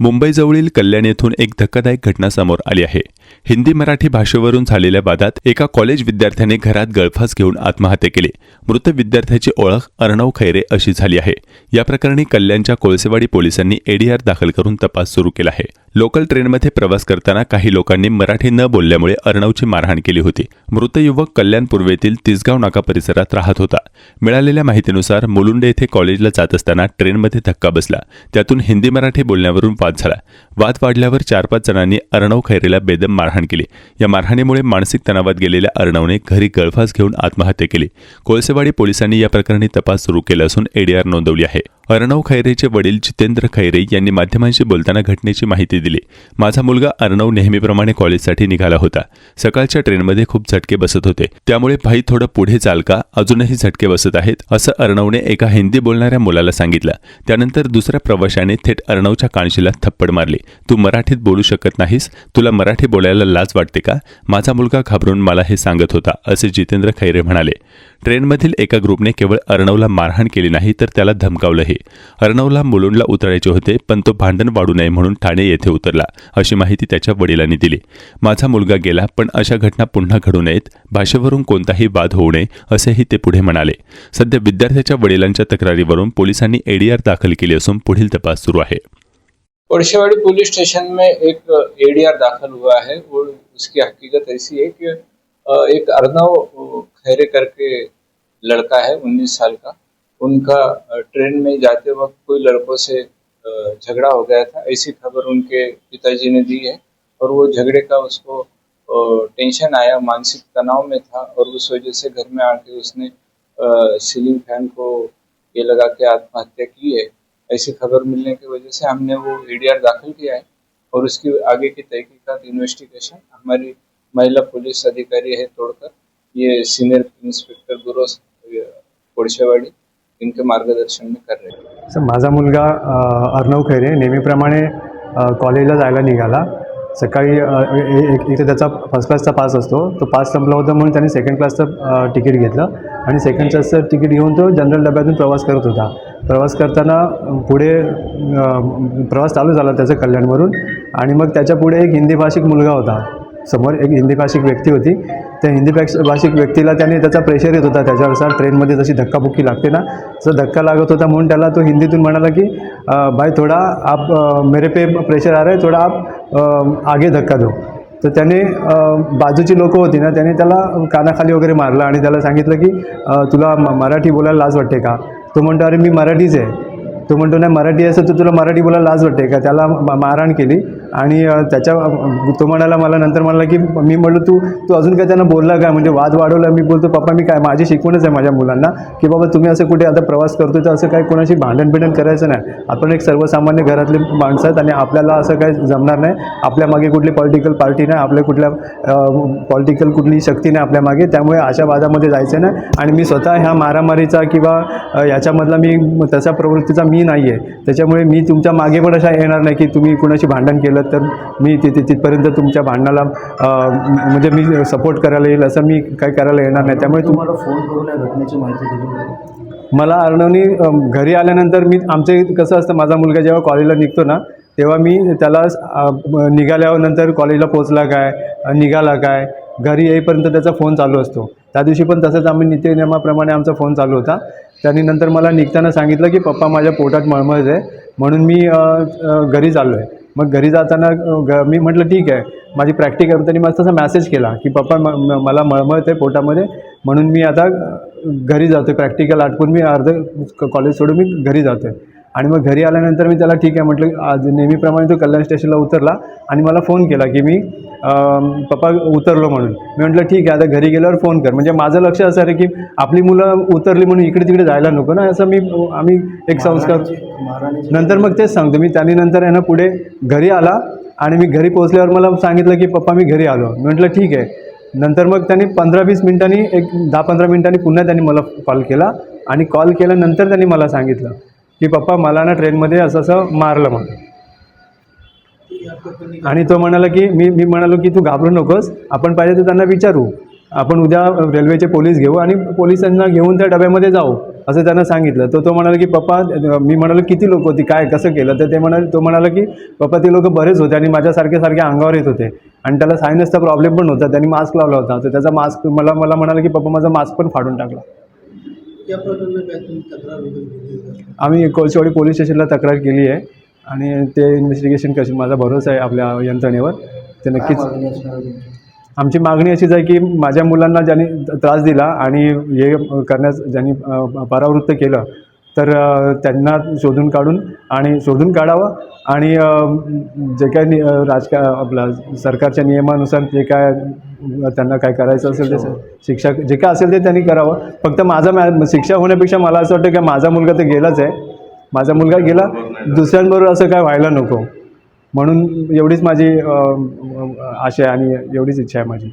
मुंबईजवळील कल्याण येथून एक धक्कादायक घटना समोर आली आहे. हिंदी मराठी भाषेवरून झालेल्या वादात एका कॉलेज विद्यार्थ्याने घरात गळफास घेऊन आत्महत्या केली. मृत विद्यार्थ्याची ओळख अर्णव खैरे अशी झाली आहे. या प्रकरणी कल्याणच्या कोळसेवाडी पोलिसांनी एडीआर दाखल करून तपास सुरू केला आहे. लोकल ट्रेनमध्ये प्रवास करताना काही लोकांनी मराठी न बोलल्यामुळे अर्णवची मारहाण केली होती. मृत युवक कल्याण पूर्वेतील तिसगाव नाका परिसरात राहत होता. मिळालेल्या माहितीनुसार मुलुंडे येथे कॉलेजला जात असताना ट्रेनमध्ये धक्का बसला. त्यातून हिंदी मराठी बोलण्यावरून वाद झाला. वाद वाढल्यावर चार पाच जणांनी अर्णव खैरेला बेदम मारहाण केली. या मारहाणीमुळे मानसिक तणावात गेलेल्या अर्णवने घरी गळफास घेऊन आत्महत्या केली. कोळसेवाडी पोलिसांनी या प्रकरणी तपास सुरू केला असून एडीआर नोंदवली आहे. अर्णव खैरेचे वडील जितेंद्र खैरे यांनी माध्यमांशी बोलताना घटनेची माहिती दिली. माझा मुलगा अर्णव नेहमीप्रमाणे कॉलेजसाठी निघाला होता. सकाळच्या ट्रेनमध्ये खूप झटके बसत होते. त्यामुळे भाई थोडं पुढे चाल का? अजूनही झटके बसत आहेत असं अर्णवने एका हिंदी बोलणाऱ्या मुलाला सांगितलं. त्यानंतर दुसऱ्या प्रवाशाने थेट अर्णवच्या कानशीला थप्पड मारली. तू मराठीत बोलू शकत नाहीस. तुला मराठी बोलायला लाज वाटते का? माझा मुलगा घाबरून मला हे सांगत होता असे जितेंद्र खैरे म्हणाले. ट्रेनमधील एका ग्रुपने केवळ अर्णवला मारहाण केली नाही तर त्याला धमकावलंही. अर्णवला मुलुंडला उतरायचे होते पण तो भांडण वाढू नये म्हणून ठाणे येथे उतरला अशी माहिती त्याच्या वडिलांनी दिली. माझा मुलगा गेला पण अशा घटना पुन्हा घडू नयेत. भाषेवरून कोणताही वाद होऊ नये असेही ते पुढे म्हणाले. सध्या विद्यार्थ्याच्या वडिलांच्या तक्रारीवरून पोलिसांनी एडीआर दाखल केली असून पुढील तपास सुरू आहे. ओरछेवाड़ी पुलिस स्टेशन में एक एडीआर दाखल हुआ है और उसकी हकीकत ऐसी है कि एक अर्नव खैरे करके लड़का है, उन्नीस साल का। उनका ट्रेन में जाते वक्त कोई लड़कों से झगड़ा हो गया था। ऐसी खबर उनके पिताजी ने दी है और वो झगड़े का उसको टेंशन आया, मानसिक तनाव में था और उस वजह से घर में आके उसने सीलिंग फ़ैन को ये लगा के आत्महत्या की है। ऐसी खबर मिलने की वजह से हमने वो एडीआर दाखिल किया है और उसकी आगे की तहकीकात इन्वेस्टिगेशन हमारी महिला पोलीस अधिकारी है तोड़कर ये सीनियर इंस्पेक्टर गुरु कोळशेवाडी इनके मार्गदर्शन में कर रहे सर माझा मुलगा अर्णव खैरे नेहमीप्रमाणे कॉलेजला जायला निघाला. सकाळी एक इथे त्याचा फर्स्ट क्लासचा पास असतो. तो पास संपला होता म्हणून त्याने सेकंड क्लासचं तिकीट घेतलं. आणि सेकंड क्लासचं तिकीट घेऊन तो जनरल डब्यातून प्रवास करत होता. प्रवास करताना पुढे प्रवास चालू झाला त्याचं कल्याणवरून. आणि मग त्याच्या पुढे एक हिंदी भाषिक मुलगा होता. समोर एक हिंदी भाषिक व्यक्ती होती. त्या हिंदी भाष- भाषिक व्यक्तीला त्याने त्याचा प्रेशर येत होता. त्याच्यानुसार ट्रेनमध्ये जशी धक्काबुक्की लागते ना तसं धक्का लागत होता म्हणून त्याला तो हिंदीतून म्हणाला की भाई थोडा आप मेरे पे प्रेशर आ रहा है थोडा आप आगे धक्का दो. तर त्याने बाजूची लोकं होती ना त्याने त्याला कानाखाली वगैरे मारलं आणि त्याला सांगितलं की तुला मराठी बोलायला लाज वाटते का? तो म्हणतो अरे मी मराठीच आहे. तो म्हणतो नाही मराठी असं तर तुला मराठी बोलायला लाज वाटते का? त्याला मारहाण केली. आणि त्याच्या तो म्हणाला मला नंतर म्हणाला की मी म्हटलं तू तू अजून काय त्यांना बोलला काय म्हणजे वाद वाढवला. मी बोलतो पप्पा मी काय माझी शिकवणच आहे माझ्या मुलांना की बाबा तुम्ही असं कुठे आता प्रवास करतो तर असं काय कोणाशी भांडण बिंडण करायचं नाही. आपण एक सर्वसामान्य घरातले माणसं आहेत आणि आपल्याला असं काय जमणार नाही. आपल्या मागे कुठली पॉलिटिकल पार्टी नाही आपल्या कुठल्या पॉलिटिकल कुठली शक्ती नाही आपल्या मागे. त्यामुळे अशा वादामध्ये जायचं नाही. आणि मी स्वतः ह्या मारामारीचा किंवा याच्यामधला मी तशा प्रवृत्तीचा मी नाही आहे त्याच्यामुळे मी तुमच्या मागे पण अशा येणार नाही की तुम्ही कुणाशी भांडण केलं तर मी तिथे तिथपर्यंत तुमच्या भांडणाला म्हणजे मी सपोर्ट करायला येईल असं मी काय करायला येणार नाही. त्यामुळे तुम तुम्हाला फोन करून या घटनेची माहिती दिली. मला अर्णवनी घरी आल्यानंतर मी आमचे कसं असतं माझा मुलगा जेव्हा कॉलेजला निघतो ना तेव्हा मी त्याला निघाल्यानंतर कॉलेजला पोचला काय निघाला काय घरी येईपर्यंत त्याचा फोन चालू असतो. त्या दिवशी पण तसंच आम्ही नित्यनियमाप्रमाणे आमचा फोन चालू होता. त्यांनी नंतर मला निघताना सांगितलं की पप्पा माझ्या पोटात मळमळ आहे म्हणून मी घरी चाललो आहे मग घरी जाताना ग मी म्हटलं ठीक आहे. माझी प्रॅक्टिकल त्यांनी मला तसा मॅसेज केला की पप्पा म मला मळमळत आहे पोटामध्ये. म्हणून मी आता घरी जातो आहे प्रॅक्टिकल आटपून मी अर्ध कॉलेज सोडून मी घरी जातो आहे आणि मग घरी आल्यानंतर मी त्याला ठीक आहे म्हटलं आज नेहमीप्रमाणे तो कल्याण स्टेशनला उतरला आणि मला फोन केला की मी पप्पा उतरलो म्हणून. मी म्हटलं ठीक आहे आता घरी गेल्यावर फोन कर. म्हणजे माझं लक्ष असं आहे की आपली मुलं उतरली म्हणून इकडे तिकडे जायला नको ना असं मी आम्ही एक संस्कार नंतर मग तेच सांगतो. मी त्याने नंतर आहे ना पुढे घरी आला आणि मी घरी पोहोचल्यावर मला सांगितलं की पप्पा मी घरी आलो. मी म्हटलं ठीक आहे. नंतर मग त्यांनी पंधरा वीस मिनिटांनी एक दहा पंधरा मिनिटांनी पुन्हा त्यांनी मला कॉल केला आणि कॉल केल्यानंतर त्यांनी मला सांगितलं. की पप्पा मला ना ट्रेनमध्ये असं असं मारलं म्हणून. आणि तो म्हणाला की मी मी म्हणालो की तू घाबरू नकोस आपण पाहिजे तर त्यांना विचारू. आपण उद्या रेल्वेचे पोलीस घेऊ आणि पोलिसांना घेऊन त्या डब्यामध्ये जाऊ असं त्यांना सांगितलं. तर तो म्हणाला की पप्पा मी म्हणालो किती लोक होती काय कसं केलं? तर ते म्हणाले तो म्हणाला की पप्पा ते लोक बरेच होते आणि माझ्यासारखे सारखे अंगावर येत होते. आणि त्याला सायनसचा प्रॉब्लेम पण होता त्यांनी मास्क लावला होता. तर त्याचा मास्क मला मला म्हणाला की पप्पा माझा मास्क पण फाडून टाकला. या तक्रार वगैरे? आम्ही कोळशेवाडी पोलीस स्टेशनला तक्रार केली आहे आणि ते इन्व्हेस्टिगेशन कशी माझा भरोसा आहे आपल्या यंत्रणेवर ते नक्कीच आमची मागणी अशीच आहे की माझ्या मुलांना ज्यांनी त्रास दिला आणि हे करण्यास ज्यांनी परावृत्त केलं तर त्यांना शोधून काढून आणि शोधून काढावं आणि जे काय राजका आपला सरकारच्या नियमानुसार जे काय त्यांना काय करायचं असेल ते शिक्षा जे काय असेल ते त्यांनी करावं. फक्त माझा मॅ शिक्षा होण्यापेक्षा मला असं वाटतं की माझा मुलगा तर गेलाच आहे. माझा मुलगा गेला दुसऱ्यांबरोबर असं काय व्हायला नको. म्हणून एवढीच माझी आशा आहे आणि एवढीच इच्छा आहे माझी.